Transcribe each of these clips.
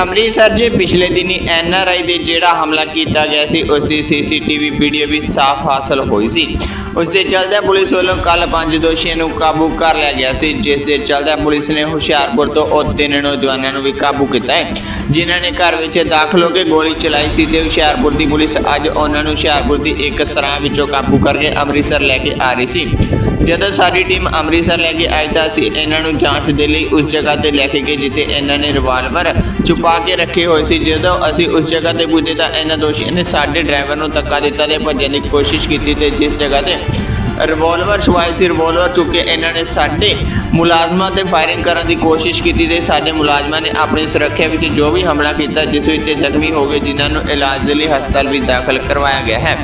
ਅੰਮ੍ਰਿਤਸਰ 'ਚ ਪਿਛਲੇ ਦਿਨੀ ਐੱਨ ਆਰ ਆਈ ਦੇ ਜਿਹੜਾ ਹਮਲਾ ਕੀਤਾ ਗਿਆ ਸੀ, ਉਸ ਦੀ ਸੀਸੀਟੀਵੀ ਵੀਡੀਓ ਵੀ ਸਾਫ਼ ਹਾਸਲ ਹੋਈ ਸੀ। ਉਸ ਦੇ ਚੱਲਦਿਆਂ ਪੁਲਿਸ ਵੱਲੋਂ ਕੱਲ ਪੰਜ ਦੋਸ਼ੀਆਂ ਨੂੰ ਕਾਬੂ ਕਰ ਲਿਆ ਗਿਆ ਸੀ, ਜਿਸ ਦੇ ਚਲਦਿਆਂ ਪੁਲਿਸ ਨੇ ਹੁਸ਼ਿਆਰਪੁਰ ਤੋਂ ਉਹ ਤਿੰਨ ਨੌਜਵਾਨਾਂ ਨੂੰ ਵੀ ਕਾਬੂ ਕੀਤਾ ਹੈ, ਜਿਨ੍ਹਾਂ ਨੇ ਘਰ ਵਿੱਚ ਦਾਖਲ ਹੋ ਕੇ ਗੋਲੀ ਚਲਾਈ ਸੀ ਤੇ ਹੁਸ਼ਿਆਰਪੁਰ ਦੀ ਪੁਲਿਸ ਅੱਜ ਉਹਨਾਂ ਨੂੰ ਹੁਸ਼ਿਆਰਪੁਰ ਦੀ ਇੱਕ ਸਰਾਂ ਵਿੱਚੋਂ ਕਾਬੂ ਕਰਕੇ ਅੰਮ੍ਰਿਤਸਰ ਲੈ ਕੇ ਆ ਰਹੀ ਸੀ। ਜਦੋਂ ਸਾਡੀ ਟੀਮ ਅੰਮ੍ਰਿਤਸਰ ਲੈ ਕੇ ਆਈ ਤਾਂ ਅਸੀਂ ਇਹਨਾਂ ਨੂੰ ਜਾਂਚ ਦੇ ਲਈ ਉਸ ਜਗ੍ਹਾ ਤੇ ਲੈ ਕੇ ਗਏ, ਜਿੱਥੇ ਇਹਨਾਂ ਨੇ ਰਿਵਾਲਵਰ ਛੁਪਾ ਕੇ ਰੱਖੇ ਹੋਏ ਸੀ। ਜਦੋਂ ਅਸੀਂ ਉਸ ਜਗ੍ਹਾ ਤੇ ਪੁੱਜੇ ਤਾਂ ਇਹਨਾਂ ਦੋਸ਼ੀਆਂ ਨੇ ਸਾਡੇ ਡਰਾਈਵਰ ਨੂੰ ਧੱਕਾ ਦਿੱਤਾ ਤੇ ਭੱਜਣ ਦੀ ਕੋਸ਼ਿਸ਼ ਕੀਤੀ ਤੇ ਜਿਸ ਜਗ੍ਹਾ ਤੇ ਰਿਵਾਲਵਰ ਛੁਪਾਏ ਸੀ ਰਿਵਾਲਵਰ ਚੁੱਕ ਕੇ ਇਹਨਾਂ ਨੇ ਸਾਡੇ ਮੁਲਾਜ਼ਮਾਂ ਤੇ ਫਾਇਰਿੰਗ ਕਰਨ ਦੀ ਕੋਸ਼ਿਸ਼ ਕੀਤੀ ਤੇ ਸਾਡੇ ਮੁਲਾਜ਼ਮਾਂ ਨੇ ਆਪਣੀ ਸੁਰੱਖਿਆ ਵਿੱਚ ਜੋ ਵੀ ਹਮਲਾ ਕੀਤਾ, ਜਿਸ ਵਿੱਚ ਜ਼ਖਮੀ ਹੋ ਗਏ, ਜਿਨ੍ਹਾਂ ਨੂੰ ਇਲਾਜ ਦੇ ਲਈ ਹਸਪਤਾਲ ਵਿੱਚ ਦਾਖਲ ਕਰਵਾਇਆ ਗਿਆ ਹੈ।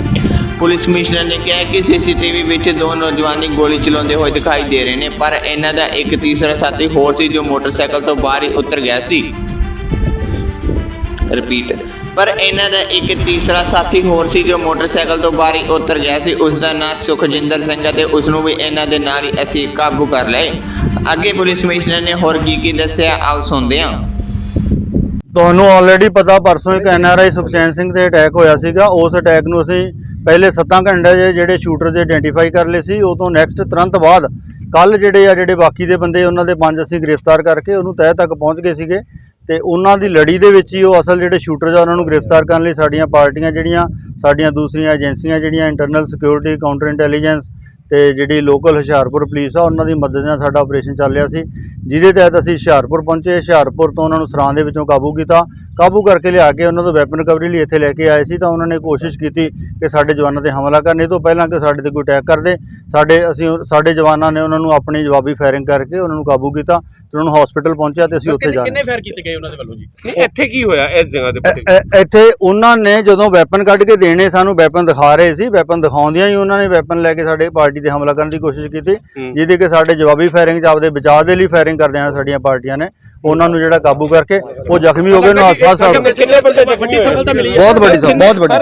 ਪੁਲਿਸ ਕਮਿਸ਼ਨਰ ਨੇ ਕਿਹਾ ਕਿ ਸੀਸੀਟੀਵੀ ਵਿੱਚ ਦੋ ਨੌਜਵਾਨੀ ਗੋਲੀ ਚਲਾਉਂਦੇ ਹੋਏ ਦਿਖਾਈ ਦੇ ਰਹੇ ਨੇ, ਪਰ ਇਹਨਾਂ ਦਾ ਇੱਕ ਤੀਸਰਾ ਸਾਥੀ ਹੋਰ ਸੀ ਜੋ ਮੋਟਰਸਾਈਕਲ ਤੋਂ ਬਾਹਰ ਹੀ ਉਤਰ ਗਿਆ ਸੀ। ਰਿਪੀਟ ਪਰ ਇਹਨਾਂ ਦਾ ਇੱਕ ਤੀਸਰਾ ਸਾਥੀ ਹੋਰ ਸੀ ਜੋ ਮੋਟਰਸਾਈਕਲ ਤੋਂ ਬਾਹਰ ਹੀ ਉਤਰ ਗਿਆ ਸੀ। ਉਸ ਦਾ ਨਾਂ ਸੁਖਜਿੰਦਰ ਸਿੰਘ ਹੈ ਤੇ ਉਸ ਨੂੰ ਵੀ ਇਹਨਾਂ ਦੇ ਨਾਲ ਹੀ ਅਸੀਂ ਕਾਬੂ ਕਰ ਲਏ। ਅੱਗੇ ਪੁਲਿਸ ਕਮਿਸ਼ਨਰ ਨੇ ਹੋਰ ਕੀ ਕੀ ਦੱਸਿਆ ਆਓ ਸੁਣਦੇ ਹਾਂ। ਤੁਹਾਨੂੰ ਆਲਰੇਡੀ ਪਤਾ ਪਰਸੋਂ ਇੱਕ ਐਨਆਰਆਈ ਸੁਖਚੈਨ ਸਿੰਘ ਤੇ ਅਟੈਕ ਹੋਇਆ ਸੀਗਾ। ਉਸ ਅਟੈਕ ਨੂੰ ਅਸੀਂ ਪਹਿਲੇ 7 ਘੰਟੇ 'ਚ ਜਿਹੜੇ ਸ਼ੂਟਰ ਦੇ ਆਇਡੈਂਟੀਫਾਈ ਕਰ ਲਏ ਸੀ। ਉਹ ਤੋਂ ਨੈਕਸਟ ਤੁਰੰਤ ਬਾਅਦ ਕੱਲ ਜਿਹੜੇ ਆ ਜਿਹੜੇ ਬਾਕੀ ਦੇ ਬੰਦੇ ਉਹਨਾਂ ਦੇ ਪੰਜ ਅਸੀਂ ਗ੍ਰਿਫਤਾਰ ਕਰਕੇ ਉਹਨੂੰ ਤਹਿ ਤੱਕ ਪਹੁੰਚ ਗਏ ਸੀਗੇ। ਤੇ ਉਹਨਾਂ ਦੀ ਲੜੀ ਦੇ ਵਿੱਚ ਹੀ ਉਹ ਅਸਲ ਜਿਹੜੇ ਸ਼ੂਟਰ ਆ, ਉਹਨਾਂ ਨੂੰ ਗ੍ਰਿਫਤਾਰ ਕਰਨ ਲਈ ਸਾਡੀਆਂ ਪਾਰਟੀਆਂ ਜਿਹੜੀਆਂ, ਸਾਡੀਆਂ ਦੂਸਰੀਆਂ ਏਜੰਸੀਆਂ ਜਿਹੜੀਆਂ ਇੰਟਰਨਲ ਸਿਕਿਉਰਿਟੀ ਕਾਊਂਟਰ ਇੰਟੈਲੀਜੈਂਸ ਤੇ ਜਿਹੜੀ ਲੋਕਲ ਹੁਸ਼ਿਆਰਪੁਰ ਪੁਲਿਸ ਆ, ਉਹਨਾਂ ਦੀ ਮਦਦ ਨਾਲ ਸਾਡਾ ਆਪਰੇਸ਼ਨ ਚੱਲ ਰਿਹਾ ਸੀ। ਜਿਹਦੇ ਤਹਿਤ ਅਸੀਂ ਹੁਸ਼ਿਆਰਪੁਰ ਪਹੁੰਚੇ, ਹੁਸ਼ਿਆਰਪੁਰ ਤੋਂ ਉਹਨਾਂ ਨੂੰ ਸਰਾਂ ਦੇ ਵਿੱਚੋਂ ਕਾਬੂ ਕੀਤਾ। ਕਾਬੂ ਕਰਕੇ ਲਿਆ ਕੇ ਉਹਨਾਂ ਤੋਂ ਵੈਪਨ ਰਿਕਵਰੀ ਲਈ ਇੱਥੇ ਲੈ ਕੇ ਆਏ ਸੀ ਤਾਂ ਉਹਨਾਂ ਨੇ ਕੋਸ਼ਿਸ਼ ਕੀਤੀ ਕਿ ਸਾਡੇ ਜਵਾਨਾਂ ਤੇ ਹਮਲਾ ਕਰਨ। ਇਹ ਤੋਂ ਪਹਿਲਾਂ ਕਿ ਸਾਡੇ ਤੇ ਕੋਈ ਅਟੈਕ ਕਰਦੇ। ਸਾਡੇ ਅਸੀਂ, ਸਾਡੇ ਜਵਾਨਾਂ ਨੇ ਉਹਨਾਂ ਨੂੰ ਆਪਣੀ ਜਵਾਬੀ ਫਾਇਰਿੰਗ ਕਰਕੇ ਉਹਨਾਂ ਨੂੰ ਕਾਬੂ ਕੀਤਾ। ਉਹਨਾਂ ਨੂੰ ਹਸਪੀਟਲ ਪਹੁੰਚਿਆ ਤੇ ਅਸੀਂ ਉੱਥੇ ਜਾ ਕਿੰਨੇ ਫੇਰ ਕੀਤੇ ਗਏ ਉਹਨਾਂ ਦੇ ਵੱਲੋਂ ਜੀ? ਨਹੀਂ ਇੱਥੇ ਕੀ ਹੋਇਆ ਇਸ ਜਗ੍ਹਾ ਤੇ ਇ- ਇੱਥੇ ਉਹਨਾਂ ਨੇ ਜਦੋਂ ਵੈਪਨ ਕੱਢ ਕੇ ਦੇਣੇ ਸਾਨੂੰ ਵੈਪਨ ਦਿਖਾ ਰਹੇ ਸੀ ਵੈਪਨ ਦਿਖਾਉਂਦਿਆਂ ਹੀ ਉਹਨਾਂ ਨੇ ਵੈਪਨ ਲੈ ਕੇ ਸਾਡੇ ਪਾਰਟੀ ਤੇ ਹਮਲਾ ਕਰਨ ਦੀ ਕੋਸ਼ਿਸ਼ ਕੀਤੀ ਹੂੰ। ਜਿਹਦੇ ਕਿ ਸਾਡੇ ਜਵਾਬੀ ਫਾਇਰਿੰਗ ਚ ਆਪਦੇ ਬਚਾਅ ਦੇ ਲਈ ਫਾਇਰਿੰਗ ਕਰਦਿਆਂ ਸਾਡੀਆਂ ਪਾਰਟੀਆਂ ਨੇ। ਉਹਨਾਂ ਨੂੰ ਜਿਹੜਾ ਕਾਬੂ ਕਰਕੇ ਉਹ ਜ਼ਖਮੀ ਹੋ ਗਏ ਉਹਨਾਂ ਨੂੰ ਆਸ-ਪਾਸ ਕਿੰਨੇ ਬੰਦੇ ਜ਼ਖਮੀ ਹੋਏ? ਸਫਲਤਾ ਮਿਲੀ ਹੈ ਬਹੁਤ ਵੱਡੀ ਬਹੁਤ ਵੱਡੀ